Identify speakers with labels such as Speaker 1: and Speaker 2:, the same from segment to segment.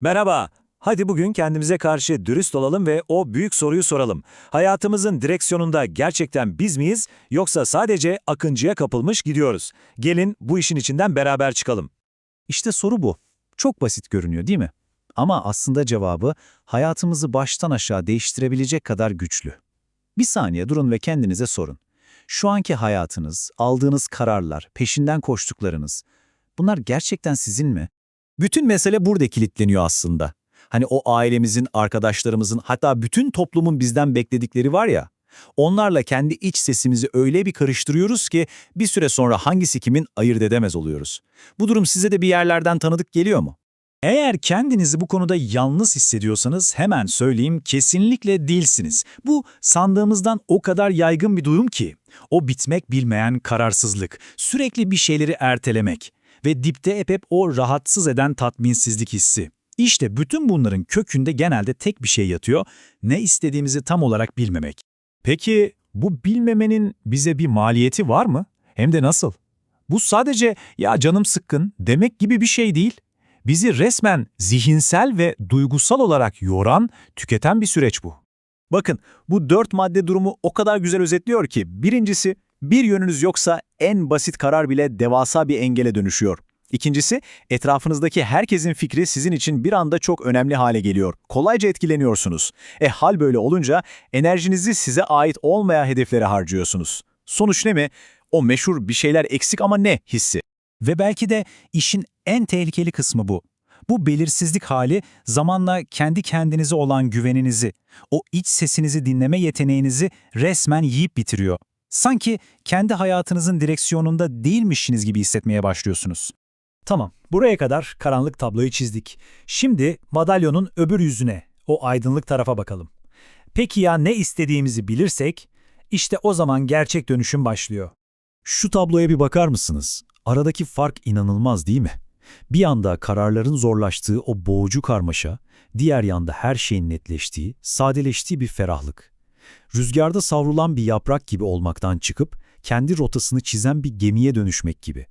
Speaker 1: Merhaba. Hadi bugün kendimize karşı dürüst olalım ve o büyük soruyu soralım. Hayatımızın direksiyonunda gerçekten biz miyiz yoksa sadece akıncıya kapılmış gidiyoruz? Gelin bu işin içinden beraber çıkalım.
Speaker 2: İşte soru bu. Çok basit görünüyor değil mi? Ama aslında cevabı hayatımızı baştan aşağı değiştirebilecek kadar güçlü. Bir saniye durun ve kendinize sorun. Şu anki hayatınız, aldığınız kararlar, peşinden koştuklarınız, bunlar gerçekten sizin mi? Bütün mesele burada kilitleniyor aslında. Hani o ailemizin, arkadaşlarımızın, hatta bütün toplumun bizden bekledikleri var ya, onlarla kendi iç sesimizi öyle bir karıştırıyoruz ki bir süre sonra hangisi kimin ayırt edemez oluyoruz. Bu durum size de bir yerlerden tanıdık geliyor mu? Eğer kendinizi bu konuda yalnız hissediyorsanız hemen söyleyeyim kesinlikle değilsiniz. Bu sandığımızdan o kadar yaygın bir durum ki. O bitmek bilmeyen kararsızlık, sürekli bir şeyleri ertelemek ve dipte hep hep o rahatsız eden tatminsizlik hissi. İşte bütün bunların kökünde genelde tek bir şey yatıyor, ne istediğimizi tam olarak bilmemek. Peki bu bilmemenin bize bir maliyeti var mı? Hem de nasıl? Bu sadece ya canım sıkkın demek gibi bir şey değil. Bizi resmen zihinsel ve duygusal olarak yoran, tüketen bir süreç bu. Bakın bu dört madde durumu o kadar güzel özetliyor ki birincisi bir yönünüz yoksa en basit karar bile devasa bir engele dönüşüyor. İkincisi etrafınızdaki herkesin fikri sizin için bir anda çok önemli hale geliyor. Kolayca etkileniyorsunuz. E hal böyle olunca enerjinizi size ait olmayan hedeflere harcıyorsunuz. Sonuç ne mi? O meşhur bir şeyler eksik ama ne hissi. Ve belki de işin en tehlikeli kısmı bu. Bu belirsizlik hali zamanla kendi kendinize olan güveninizi, o iç sesinizi dinleme yeteneğinizi resmen yiyip bitiriyor. Sanki kendi hayatınızın direksiyonunda değilmişsiniz gibi hissetmeye başlıyorsunuz. Tamam, buraya kadar karanlık tabloyu çizdik. Şimdi madalyonun öbür yüzüne, o aydınlık tarafa bakalım. Peki ya ne istediğimizi bilirsek, işte o zaman gerçek dönüşüm başlıyor. Şu tabloya bir bakar mısınız? Aradaki fark inanılmaz değil mi? Bir yanda kararların zorlaştığı o boğucu karmaşa, diğer yanda her şeyin netleştiği, sadeleştiği bir ferahlık. Rüzgarda savrulan bir yaprak gibi olmaktan çıkıp, kendi rotasını çizen bir gemiye dönüşmek gibi.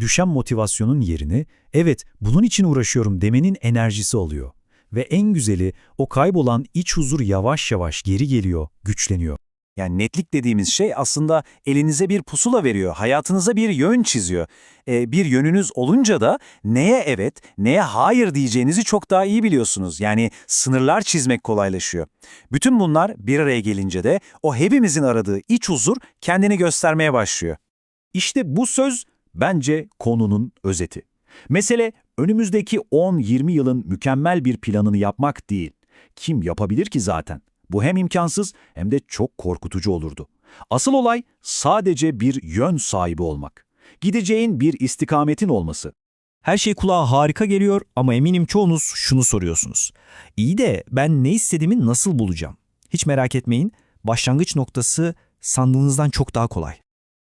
Speaker 2: Düşen motivasyonun yerini, evet bunun için uğraşıyorum demenin enerjisi alıyor. Ve en güzeli, o kaybolan iç huzur yavaş yavaş geri geliyor, güçleniyor.
Speaker 3: Yani netlik dediğimiz şey aslında elinize bir pusula veriyor, hayatınıza bir yön çiziyor. Ee, bir yönünüz olunca da neye evet, neye hayır diyeceğinizi çok daha iyi biliyorsunuz. Yani sınırlar çizmek kolaylaşıyor. Bütün bunlar bir araya gelince de o hepimizin aradığı iç huzur kendini göstermeye başlıyor. İşte bu söz bence konunun özeti. Mesele önümüzdeki 10-20 yılın mükemmel bir planını yapmak değil. Kim yapabilir ki zaten? Bu hem imkansız hem de çok korkutucu olurdu. Asıl olay sadece bir yön sahibi olmak. Gideceğin bir istikametin olması.
Speaker 4: Her şey kulağa harika geliyor ama eminim çoğunuz şunu soruyorsunuz. İyi de ben ne istediğimi nasıl bulacağım? Hiç merak etmeyin, başlangıç noktası sandığınızdan çok daha kolay.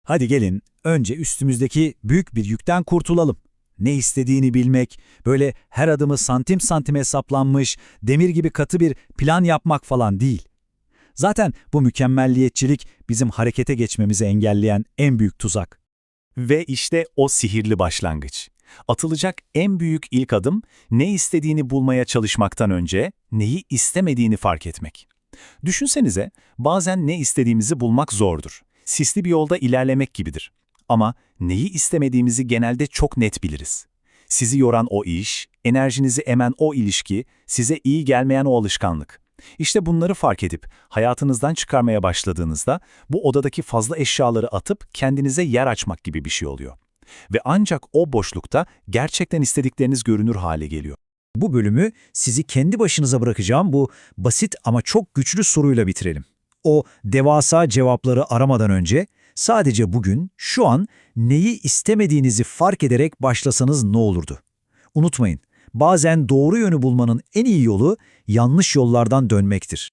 Speaker 2: Hadi gelin önce üstümüzdeki büyük bir yükten kurtulalım. Ne istediğini bilmek, böyle her adımı santim santim hesaplanmış, demir gibi katı bir plan yapmak falan değil. Zaten bu mükemmelliyetçilik bizim harekete geçmemizi engelleyen en büyük tuzak.
Speaker 3: Ve işte o sihirli başlangıç. Atılacak en büyük ilk adım ne istediğini bulmaya çalışmaktan önce neyi istemediğini fark etmek. Düşünsenize bazen ne istediğimizi bulmak zordur. Sisli bir yolda ilerlemek gibidir. Ama neyi istemediğimizi genelde çok net biliriz. Sizi yoran o iş, enerjinizi emen o ilişki, size iyi gelmeyen o alışkanlık. İşte bunları fark edip hayatınızdan çıkarmaya başladığınızda bu odadaki fazla eşyaları atıp kendinize yer açmak gibi bir şey oluyor. Ve ancak o boşlukta gerçekten istedikleriniz görünür hale geliyor.
Speaker 2: Bu bölümü sizi kendi başınıza bırakacağım bu basit ama çok güçlü soruyla bitirelim. O devasa cevapları aramadan önce sadece bugün, şu an neyi istemediğinizi fark ederek başlasanız ne olurdu? Unutmayın, bazen doğru yönü bulmanın en iyi yolu yanlış yollardan dönmektir.